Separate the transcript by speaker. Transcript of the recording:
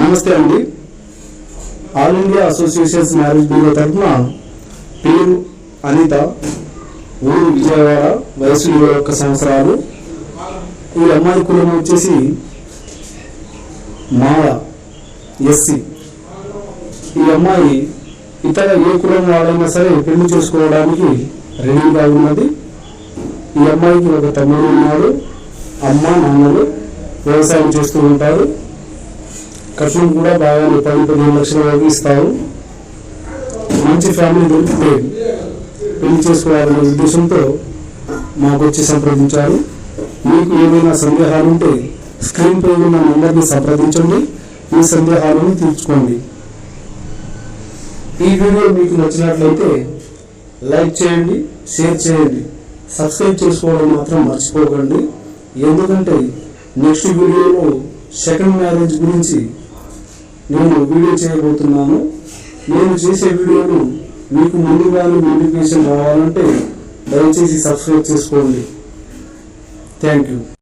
Speaker 1: నమస్తే అండి all India associations marriage bureau తరఫున పేరు అనిత ఊరు విజయవాడ వయసు ఇరవై ఒక్క సంవత్సరాలు ఈ అమ్మాయి కులం వచ్చేసి మాల ఎస్సి ఈ అమ్మాయి ఇతర ఏ కులం వాడైనా సరే పెళ్లి చేసుకోవడానికి రెడీగా ఉన్నది ఈ అమ్మాయికి ఒక తమ్ముడు ఉన్నాడు అమ్మ నాన్నలు వ్యవసాయం చేస్తూ ఉంటారు ఖర్చులు కూడా బాగా పది పదిహేను లక్షల వరకు ఇస్తారు మంచి ఫ్యామిలీ దొరికితే పెళ్లి చేసుకోవాలనే ఉద్దేశంతో మాకు వచ్చి సంప్రదించారు మీకు ఏదైనా సందేహాలు ఉంటే స్క్రీన్ పై ఉన్న నెంబర్ని సంప్రదించండి మీ సందేహాలను తీర్చుకోండి ఈ వీడియో మీకు నచ్చినట్లయితే లైక్ చేయండి షేర్ చేయండి సబ్స్క్రైబ్ చేసుకోవడం మాత్రం మర్చిపోకండి ఎందుకంటే నెక్స్ట్ వీడియోలో సెకండ్ మ్యారేజ్ గురించి నేను వీడియో చేయబోతున్నాను నేను చేసే వీడియోను మీకు ముందుగానే నోటిఫికేషన్ రావాలంటే దయచేసి సబ్స్క్రైబ్ చేసుకోండి థ్యాంక్ యూ